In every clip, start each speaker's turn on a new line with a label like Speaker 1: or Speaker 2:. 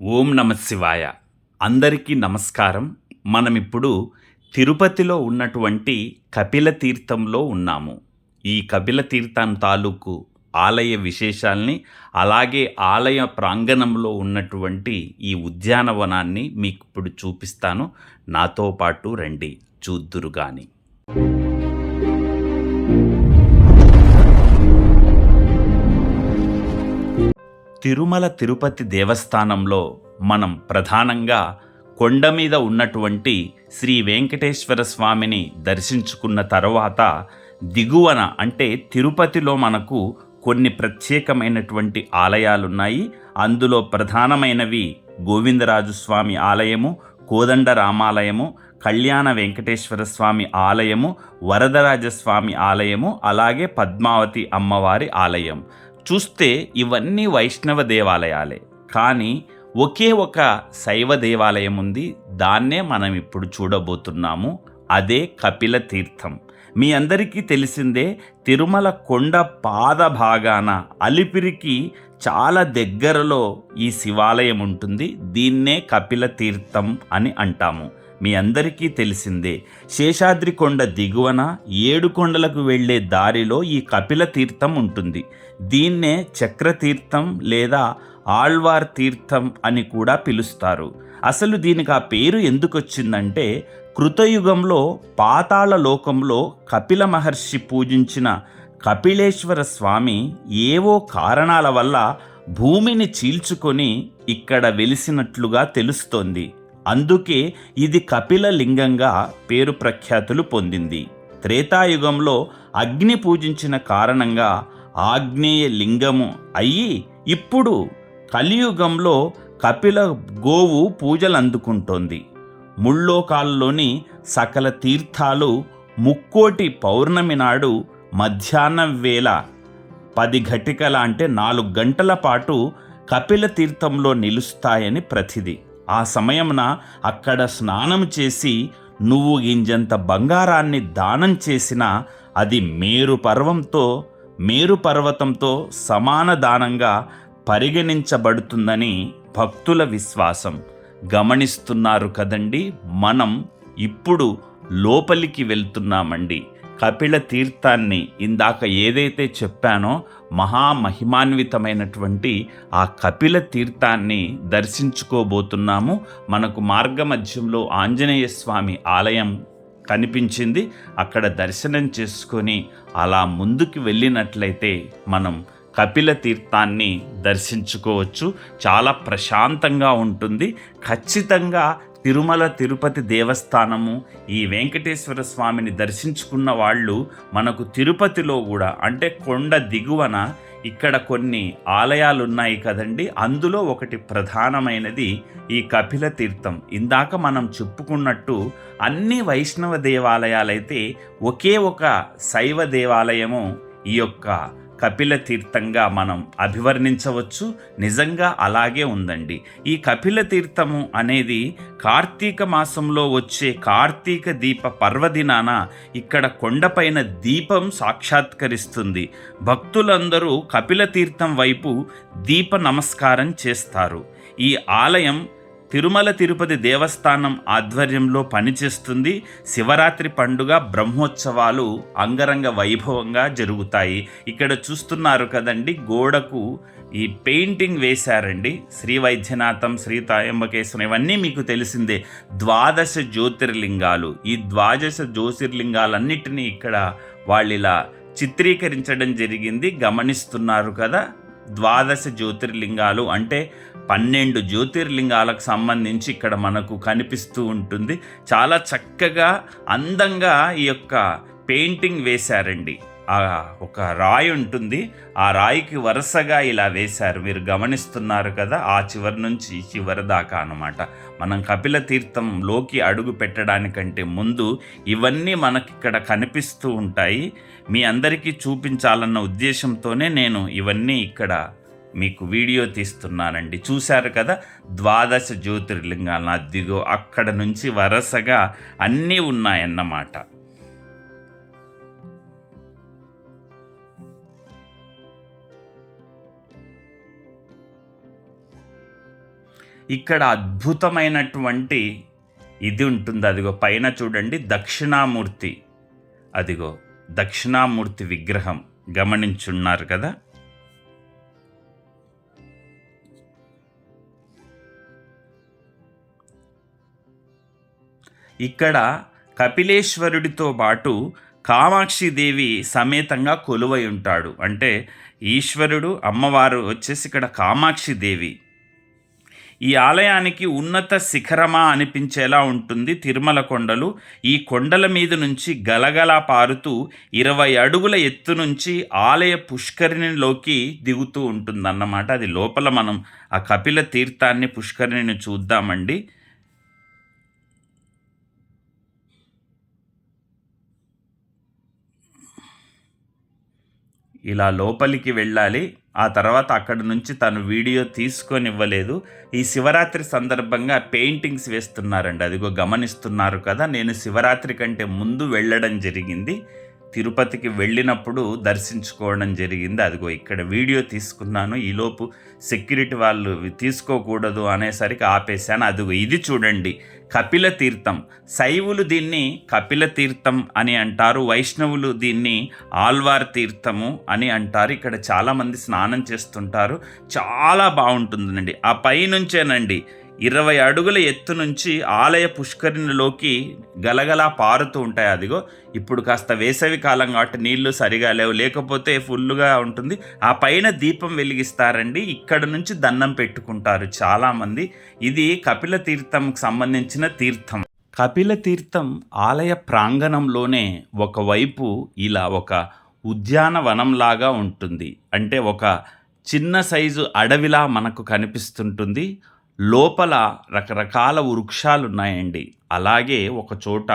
Speaker 1: ఓం నమ శివాయ. అందరికీ నమస్కారం. మనం ఇప్పుడు తిరుపతిలో ఉన్నటువంటి కపిల తీర్థంలో ఉన్నాము. ఈ కపిల తీర్థం తాలూకు ఆలయ విశేషాల్ని అలాగే ఆలయ ప్రాంగణంలో ఉన్నటువంటి ఈ ఉద్యానవనాన్ని మీకు ఇప్పుడు చూపిస్తాను. నాతో పాటు రండి చూద్దురు కానీ తిరుమల తిరుపతి దేవస్థానంలో మనం ప్రధానంగా కొండ మీద ఉన్నటువంటి శ్రీ వెంకటేశ్వర స్వామిని దర్శించుకున్న తర్వాత దిగువన అంటే తిరుపతిలో మనకు కొన్ని ప్రత్యేకమైనటువంటి ఆలయాలున్నాయి. అందులో ప్రధానమైనవి గోవిందరాజు స్వామి ఆలయము కోదండ రామాలయము కళ్యాణ వెంకటేశ్వర స్వామి ఆలయము వరదరాజస్వామి ఆలయము అలాగే పద్మావతి అమ్మవారి ఆలయం. చూస్తే ఇవన్నీ వైష్ణవ దేవాలయాలే. కానీ ఒకే ఒక శైవ దేవాలయం ఉంది. దాన్నే మనం ఇప్పుడు చూడబోతున్నాము. అదే కపిల తీర్థం. మీ అందరికీ తెలిసిందే తిరుమల కొండ పాద భాగాన అలిపిరికి చాలా దగ్గరలో ఈ శివాలయం ఉంటుంది. దీన్నే కపిల తీర్థం అని అంటాము. మీ అందరికీ తెలిసిందే. శేషాద్రి కొండ దిగువన ఏడు కొండలకు వెళ్ళే దారిలో ఈ కపిల తీర్థం ఉంటుంది. దీన్నే చక్రతీర్థం లేదా ఆళ్వార్ తీర్థం అని కూడా పిలుస్తారు. అసలు దీనికి ఆ పేరు ఎందుకు వచ్చిందంటే కృతయుగంలో పాతాళ లోకంలో కపిల మహర్షి పూజించిన కపిలేశ్వర స్వామి ఏవో కారణాల వల్ల భూమిని చీల్చుకొని ఇక్కడ వెలిసినట్లుగా తెలుస్తోంది. అందుకే ఇది కపిల లింగంగా పేరు ప్రఖ్యాతులు పొందింది. త్రేతాయుగంలో అగ్ని పూజించిన కారణంగా ఆగ్నేయ లింగము అయ్యి ఇప్పుడు కలియుగంలో కపిల గోవు పూజలు అందుకుంటోంది ముళ్ళోకాల్లోని సకల తీర్థాలు ముక్కోటి పౌర్ణమి నాడు మధ్యాహ్నం వేళ పది ఘటికల అంటే నాలుగు గంటల పాటు కపిల తీర్థంలో నిలుస్తాయని ప్రతిది. ఆ సమయమున అక్కడ స్నానం చేసి నువ్వు గింజంత బంగారాన్ని దానం చేసినా అది మేరు పర్వంతో మేరు పర్వతంతో సమాన దానంగా పరిగణించబడుతుందని భక్తుల విశ్వాసం. గమనిస్తున్నారు కదండి మనం ఇప్పుడు లోపలికి వెళ్తున్నామండి. కపిల తీర్థాన్ని ఇందాక ఏదైతే చెప్పానో మహామహిమాన్వితమైనటువంటి ఆ కపిల తీర్థాన్ని దర్శించుకోబోతున్నాము. మనకు మార్గమధ్యంలో ఆంజనేయ స్వామి ఆలయం కనిపించింది. అక్కడ దర్శనం చేసుకొని అలా ముందుకు వెళ్ళినట్లయితే మనం కపిల తీర్థాన్ని దర్శించుకోవచ్చు. చాలా ప్రశాంతంగా ఉంటుంది. ఖచ్చితంగా తిరుమల తిరుపతి దేవస్థానము ఈ వెంకటేశ్వర స్వామిని దర్శించుకున్న వాళ్ళు మనకు తిరుపతిలో కూడా అంటే కొండ దిగువన ఇక్కడ కొన్ని ఆలయాలు ఉన్నాయి కదండి. అందులో ఒకటి ప్రధానమైనది ఈ కపిల తీర్థం. ఇందాక మనం చెప్పుకున్నట్టు అన్ని వైష్ణవ దేవాలయాలైతే ఒకే ఒక శైవ దేవాలయము ఈ యొక్క కపిల తీర్థంగా మనం అభివర్ణించవచ్చు. నిజంగా అలాగే ఉందండి. ఈ కపిల తీర్థము అనేది కార్తీక మాసంలో వచ్చే కార్తీక దీప పర్వదినాన ఇక్కడ కొండపైన దీపం సాక్షాత్కరిస్తుంది. భక్తులందరూ కపిల తీర్థం వైపు దీప నమస్కారం చేస్తారు. ఈ ఆలయం తిరుమల తిరుపతి దేవస్థానం ఆధ్వర్యంలో పనిచేస్తుంది. శివరాత్రి పండుగ బ్రహ్మోత్సవాలు అంగరంగ వైభవంగా జరుగుతాయి. ఇక్కడ చూస్తున్నారు కదండి గోడకు ఈ పెయింటింగ్ వేశారండి. శ్రీ వైద్యనాథం శ్రీ తాయంబకేశ్వరం ఇవన్నీ మీకు తెలిసిందే. ద్వాదశ జ్యోతిర్లింగాలు. ఈ ద్వాదశ జ్యోతిర్లింగాలన్నిటినీ ఇక్కడ వాళ్ళు ఇలా చిత్రీకరించడం జరిగింది. గమనిస్తున్నారు కదా ద్వాదశ జ్యోతిర్లింగాలు అంటే పన్నెండు జ్యోతిర్లింగాలకు సంబంధించి ఇక్కడ మనకు కనిపిస్తూ ఉంటుంది. చాలా చక్కగా అందంగా ఈ యొక్క పెయింటింగ్ వేశారండి. ఆ ఒక రాయి ఉంటుంది. ఆ రాయికి వరుసగా ఇలా వేశారు. మీరు గమనిస్తున్నారు కదా ఆ చివరి నుంచి చివరి దాకా అనమాట మనం కపిల తీర్థంలోకి అడుగు పెట్టడానికంటే ముందు ఇవన్నీ మనకి ఇక్కడ కనిపిస్తూ ఉంటాయి. మీ అందరికీ చూపించాలన్న ఉద్దేశంతోనే నేను ఇవన్నీ ఇక్కడ మీకు వీడియో తీస్తున్నానండి. చూశారు కదా? ద్వాదశ జ్యోతిర్లింగాలను. అద్దిగో అక్కడ నుంచి వరుసగా అన్నీ ఉన్నాయన్నమాట. ఇక్కడ అద్భుతమైనటువంటి ఇది ఉంటుంది. అదిగో పైన చూడండి దక్షిణామూర్తి. అదిగో దక్షిణామూర్తి విగ్రహం. గమనించున్నారు కదా? ఇక్కడ కపిలేశ్వరుడితో పాటు కామాక్షిదేవి సమేతంగా కొలువై ఉంటాడు. అంటే ఈశ్వరుడు అమ్మవారు వచ్చేసి ఇక్కడ కామాక్షిదేవి ఈ ఆలయానికి ఉన్నత శిఖరమా అనిపించేలా ఉంటుంది. తిరుమల కొండలు ఈ కొండల మీద నుంచి గలగల పారుతూ ఇరవై అడుగుల ఎత్తు నుంచి ఆలయ పుష్కరిణిలోకి దిగుతూ ఉంటుందన్నమాట. అది లోపల మనం ఆ కపిల తీర్థాన్ని పుష్కరిణిని చూద్దామండి. ఇలా లోపలికి వెళ్ళాలి. ఆ తర్వాత అక్కడి నుంచి తను వీడియో తీసుకొని ఇవ్వలేదు ఈ శివరాత్రి సందర్భంగా పెయింటింగ్స్ వేస్తున్నారండి. అదిగో గమనిస్తున్నారు కదా నేను శివరాత్రి కంటే ముందు వెళ్ళడం జరిగింది. తిరుపతికి వెళ్ళినప్పుడు దర్శించుకోవడం జరిగింది. అదిగో ఇక్కడ వీడియో తీసుకున్నాను. ఈలోపు సెక్యూరిటీ వాళ్ళు తీసుకోకూడదు అనేసరికి ఆపేశాను. అదిగో ఇది చూడండి. కపిల తీర్థం శైవులు దీన్ని కపిల తీర్థం అని అంటారు. వైష్ణవులు దీన్ని ఆల్వార్ తీర్థము అని అంటారు. ఇక్కడ చాలామంది స్నానం చేస్తుంటారు. చాలా బాగుంటుందండి ఆ పైనుంచేనండి. ఇరవై అడుగుల ఎత్తు నుంచి ఆలయ పుష్కరిణిలోకి గలగలా పారుతూ ఉంటాయి. అదిగో ఇప్పుడు కాస్త వేసవి కాలం కాబట్టి నీళ్ళు సరిగా లేవు. లేకపోతే ఫుల్గా ఉంటుంది. ఆ పైన దీపం వెలిగిస్తారండి. ఇక్కడ నుంచి దండం పెట్టుకుంటారు చాలామంది. ఇది కపిల తీర్థంకి సంబంధించిన తీర్థం. కపిల తీర్థం ఆలయ ప్రాంగణంలోనే ఒకవైపు ఇలా ఒక ఉద్యానవనంలాగా ఉంటుంది. అంటే ఒక చిన్న సైజు అడవిలా మనకు కనిపిస్తుంటుంది. లోపల రకరకాల వృక్షాలు ఉన్నాయండి అలాగే ఒక చోట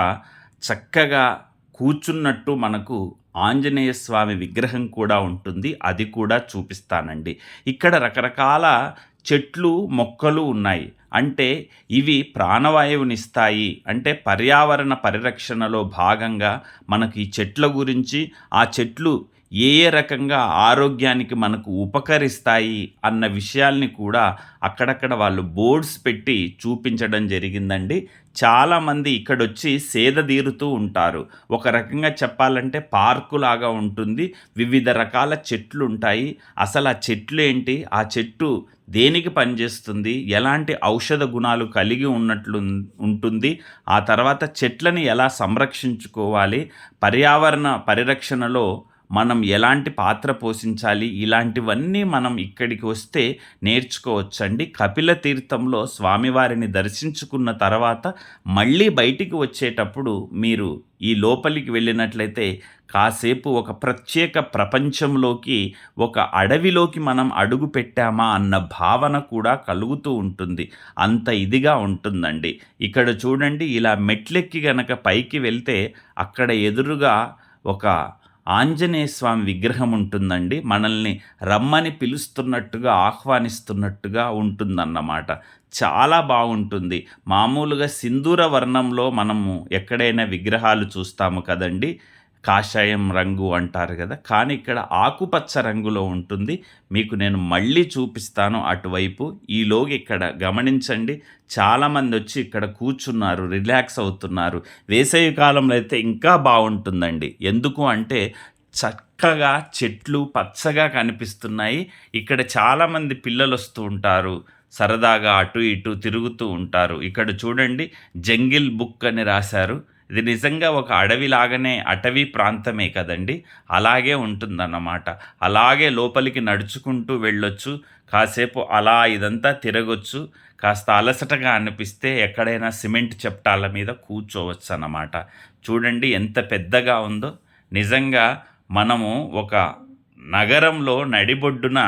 Speaker 1: చక్కగా కూర్చున్నట్టు మనకు ఆంజనేయ స్వామి విగ్రహం కూడా ఉంటుంది. అది కూడా చూపిస్తానండి. ఇక్కడ రకరకాల చెట్లు మొక్కలు ఉన్నాయి. అంటే ఇవి ప్రాణవాయువునిస్తాయి. అంటే పర్యావరణ పరిరక్షణలో భాగంగా మనకి ఈ చెట్ల గురించి ఆ చెట్లు ఏ ఏ రకంగా ఆరోగ్యానికి మనకు ఉపకరిస్తాయి అన్న విషయాల్ని కూడా అక్కడక్కడ వాళ్ళు బోర్డ్స్ పెట్టి చూపించడం జరిగిందండి. చాలామంది ఇక్కడొచ్చి సేద తీరుతూ ఉంటారు. ఒక రకంగా చెప్పాలంటే పార్కు లాగా ఉంటుంది. వివిధ రకాల చెట్లు ఉంటాయి. అసలు ఆ చెట్లు ఏంటి? ఆ చెట్టు దేనికి పనిచేస్తుంది? ఎలాంటి ఔషధ గుణాలు కలిగి ఉన్నట్లు ఉంటుంది? ఆ తర్వాత చెట్లని ఎలా సంరక్షించుకోవాలి? పర్యావరణ పరిరక్షణలో మనం ఎలాంటి పాత్ర పోషించాలి? ఇలాంటివన్నీ మనం ఇక్కడికి వస్తే నేర్చుకోవచ్చండి. కపిల తీర్థంలో స్వామివారిని దర్శించుకున్న తర్వాత మళ్ళీ బయటికి వచ్చేటప్పుడు మీరు ఈ లోపలికి వెళ్ళినట్లయితే కాసేపు ఒక ప్రత్యేక ప్రపంచంలోకి ఒక అడవిలోకి మనం అడుగు పెట్టామా అన్న భావన కూడా కలుగుతూ ఉంటుంది. అంత ఇదిగా ఉంటుందండి. ఇక్కడ చూడండి ఇలా మెట్లెక్కి గనక పైకి వెళ్తే అక్కడ ఎదురుగా ఒక ఆంజనేయ స్వామి విగ్రహం ఉంటుందండి. మనల్ని రమ్మని పిలుస్తున్నట్టుగా ఆహ్వానిస్తున్నట్టుగా ఉంటుందన్నమాట. చాలా బాగుంటుంది. మామూలుగా సింధూర వర్ణంలో మనము ఎక్కడైనా విగ్రహాలు చూస్తాము కదండి. కాషాయం రంగు అంటారు కదా. కానీ ఇక్కడ ఆకుపచ్చ రంగులో ఉంటుంది. మీకు నేను మళ్ళీ చూపిస్తాను అటువైపు. ఈలోగా ఇక్కడ గమనించండి. చాలామంది వచ్చి ఇక్కడ కూర్చున్నారు రిలాక్స్ అవుతున్నారు. వేసవి కాలంలో అయితే ఇంకా బాగుంటుందండి. ఎందుకు అంటే చక్కగా చెట్లు పచ్చగా కనిపిస్తున్నాయి. ఇక్కడ చాలామంది పిల్లలు వస్తూ ఉంటారు. సరదాగా అటు ఇటు తిరుగుతూ ఉంటారు. ఇక్కడ చూడండి జంగిల్ బుక్ అని రాశారు. ఇది నిజంగా ఒక అడవిలాగానే అటవీ ప్రాంతమే కదండి. అలాగే ఉంటుందన్నమాట. అలాగే లోపలికి నడుచుకుంటూ వెళ్ళొచ్చు. కాసేపు అలా ఇదంతా తిరగొచ్చు. కాస్త అలసటగా అనిపిస్తే ఎక్కడైనా సిమెంట్ చెప్టాల మీద కూర్చోవచ్చు అన్నమాట చూడండి ఎంత పెద్దగా ఉందో. నిజంగా మనము ఒక నగరంలో నడిబొడ్డున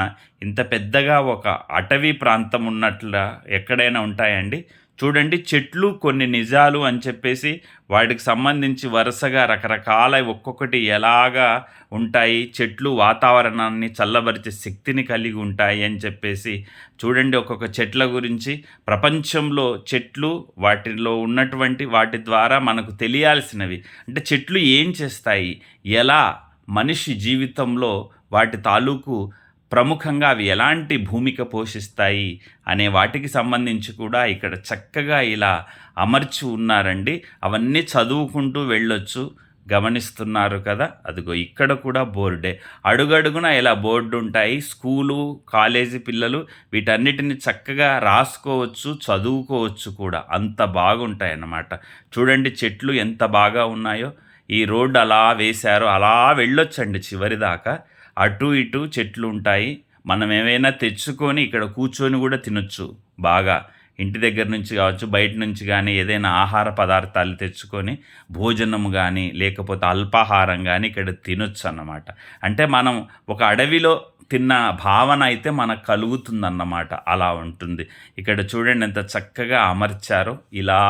Speaker 1: ఇంత పెద్దగా ఒక అటవీ ప్రాంతం ఉన్నట్ల ఎక్కడైనా ఉంటాయండి. చూడండి చెట్లు కొన్ని నిజాలు అని చెప్పేసి వాటికి సంబంధించి వరుసగా రకరకాల ఒక్కొక్కటి ఎలాగా ఉంటాయి చెట్లు వాతావరణాన్ని చల్లబరిచే శక్తిని కలిగి ఉంటాయి అని చెప్పేసి చూడండి ఒక్కొక్క చెట్ల గురించి. ప్రపంచంలో చెట్లు వాటిలో ఉన్నటువంటి వాటి ద్వారా మనకు తెలియాల్సినవి. అంటే చెట్లు ఏం చేస్తాయి? ఎలా? మనిషి జీవితంలో వాటి తాలూకు ప్రముఖంగా అవి ఎలాంటి భూమిక పోషిస్తాయి అనే వాటికి సంబంధించి కూడా ఇక్కడ చక్కగా ఇలా అమర్చి ఉన్నారండి. అవన్నీ చదువుకుంటూ వెళ్ళొచ్చు. గమనిస్తున్నారు కదా? అదిగో ఇక్కడ కూడా బోర్డే. అడుగడుగున ఇలా బోర్డు ఉంటాయి స్కూలు కాలేజీ పిల్లలు వీటన్నిటిని చక్కగా రాసుకోవచ్చు చదువుకోవచ్చు కూడా. అంత బాగుంటాయి అన్నమాట చూడండి చెట్లు ఎంత బాగా ఉన్నాయో. ఈ రోడ్డు అలా వేశారో. అలా వెళ్ళొచ్చండి చివరి దాకా అటు ఇటు చెట్లు ఉంటాయి మనం ఏమైనా తెచ్చుకొని ఇక్కడ కూర్చొని కూడా తినొచ్చు బాగా. ఇంటి దగ్గర నుంచి కావచ్చు బయట నుంచి కానీ ఏదైనా ఆహార పదార్థాలు తెచ్చుకొని భోజనం కానీ లేకపోతే అల్పాహారం కానీ ఇక్కడ తినొచ్చు అన్నమాట అంటే మనం ఒక అడవిలో తిన్న భావన అయితే మనకు కలుగుతుందన్నమాట. అలా ఉంటుంది. ఇక్కడ చూడండి ఎంత చక్కగా అమర్చారో. ఇలా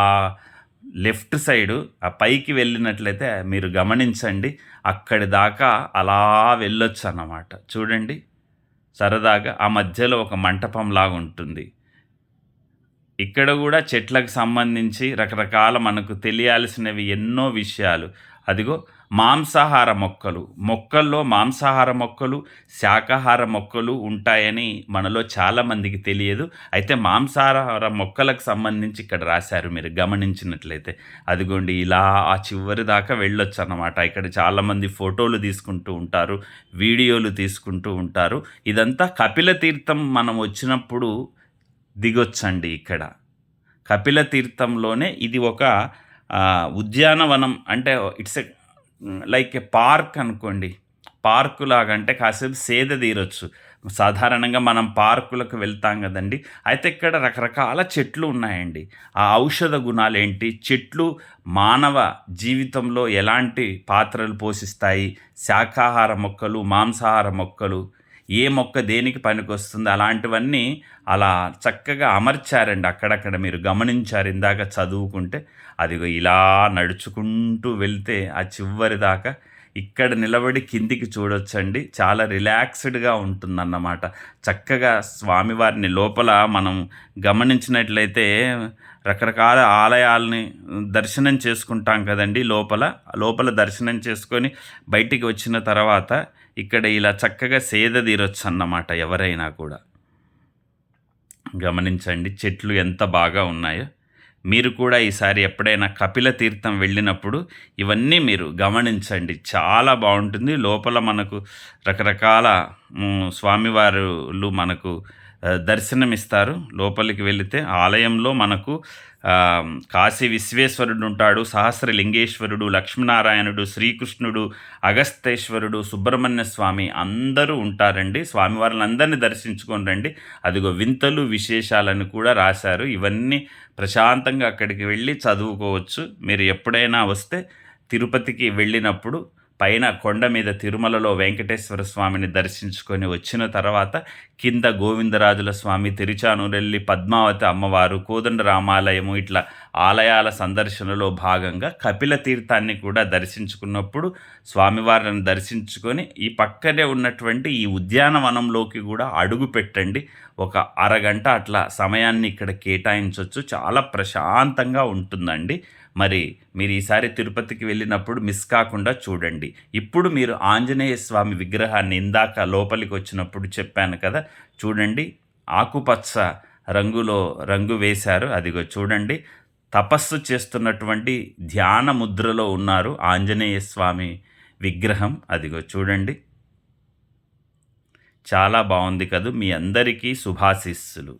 Speaker 1: లెఫ్ట్ సైడు ఆ పైకి వెళ్ళినట్లయితే మీరు గమనించండి అక్కడి దాకా అలా వెళ్ళొచ్చు అన్నమాట చూడండి సరదాగా ఆ మధ్యలో ఒక మంటపం లాగా ఉంటుంది. ఇక్కడ కూడా చెట్లకు సంబంధించి రకరకాల మనకు తెలియాల్సినవి ఎన్నో విషయాలు. అదిగో మాంసాహార మొక్కలు. మొక్కల్లో మాంసాహార మొక్కలు శాకాహార మొక్కలు ఉంటాయని మనలో చాలామందికి తెలియదు. అయితే మాంసాహార మొక్కలకు సంబంధించి ఇక్కడ రాశారు మీరు గమనించినట్లయితే. అదిగోండి ఇలా ఆ చివరి దాకా వెళ్ళొచ్చు అన్నమాట ఇక్కడ చాలామంది ఫోటోలు తీసుకుంటూ ఉంటారు వీడియోలు తీసుకుంటూ ఉంటారు. ఇదంతా కపిల తీర్థం మనం వచ్చినప్పుడు దిగొచ్చండి ఇక్కడ. కపిల తీర్థంలోనే ఇది ఒక ఉద్యానవనం అంటే it's a like a park అనుకోండి. పార్కు లాగంటే కాసేపు సేద తీరొచ్చు. సాధారణంగా మనం పార్కులకు వెళ్తాం కదండి. అయితే ఇక్కడ రకరకాల చెట్లు ఉన్నాయండి. ఆ ఔషధ గుణాలు ఏంటి? చెట్లు మానవ జీవితంలో ఎలాంటి పాత్రలు పోషిస్తాయి? శాకాహార మొక్కలు మాంసాహార మొక్కలు ఏ మొక్క దేనికి పనికొస్తుంది అలాంటివన్నీ అలా చక్కగా అమర్చారండి అక్కడక్కడ. మీరు గమనించారు ఇందాక చదువుకుంటే. అదిగో ఇలా నడుచుకుంటూ వెళ్తే ఆ చివరి దాకా ఇక్కడ నిలబడి కిందికి చూడొచ్చండి. చాలా రిలాక్స్డ్గా ఉంటుందన్నమాట. చక్కగా స్వామివారిని లోపల మనం గమనించినట్లయితే రకరకాల ఆలయాలని దర్శనం చేసుకుంటాం కదండి లోపల. లోపల దర్శనం చేసుకొని బయటికి వచ్చిన తర్వాత ఇక్కడ ఇలా చక్కగా సేద తీరొచ్చు అన్నమాట ఎవరైనా కూడా. గమనించండి చెట్లు ఎంత బాగా ఉన్నాయో. మీరు కూడా ఈసారి ఎప్పుడైనా కపిల తీర్థం వెళ్ళినప్పుడు ఇవన్నీ మీరు గమనించండి. చాలా బాగుంటుంది. లోపల మనకు రకరకాల స్వామివారులు మనకు దర్శనమిస్తారు. లోపలికి వెళితే ఆలయంలో మనకు కాశీ విశ్వేశ్వరుడు ఉంటాడు సహస్రలింగేశ్వరుడు లక్ష్మీనారాయణుడు శ్రీకృష్ణుడు అగస్తేశ్వరుడు సుబ్రహ్మణ్య స్వామి అందరూ ఉంటారండి. స్వామివారిని అందరినీ దర్శించుకొని రండి. అదిగో వింతలు విశేషాలను కూడా రాశారు. ఇవన్నీ ప్రశాంతంగా అక్కడికి వెళ్ళి చదువుకోవచ్చు. మీరు ఎప్పుడైనా వస్తే తిరుపతికి వెళ్ళినప్పుడు పైన కొండ మీద తిరుమలలో వెంకటేశ్వర స్వామిని దర్శించుకొని వచ్చిన తర్వాత కింద గోవిందరాజుల స్వామి తిరుచానూరెల్లి పద్మావతి అమ్మవారు కోదండ రామాలయము ఇట్లా ఆలయాల సందర్శనలో భాగంగా కపిల తీర్థాన్ని కూడా దర్శించుకున్నప్పుడు స్వామివారిని దర్శించుకొని ఈ పక్కనే ఉన్నటువంటి ఈ ఉద్యానవనంలోకి కూడా అడుగు పెట్టండి. ఒక అరగంట అట్లా సమయాన్ని ఇక్కడ కేటాయించవచ్చు చాలా ప్రశాంతంగా ఉంటుందండి. మరి మీరు ఈసారి తిరుపతికి వెళ్ళినప్పుడు మిస్ కాకుండా చూడండి. ఇప్పుడు మీరు ఆంజనేయ స్వామి విగ్రహాన్ని ఇందాక లోపలికి వచ్చినప్పుడు చెప్పాను కదా చూడండి ఆకుపచ్చ రంగులో రంగు వేశారు. అదిగో చూడండి తపస్సు చేస్తున్నటువంటి ధ్యాన ముద్రలో ఉన్నారు ఆంజనేయ స్వామి విగ్రహం. అదిగో చూడండి. చాలా బాగుంది కదూ మీ అందరికీ శుభాశిస్సులు.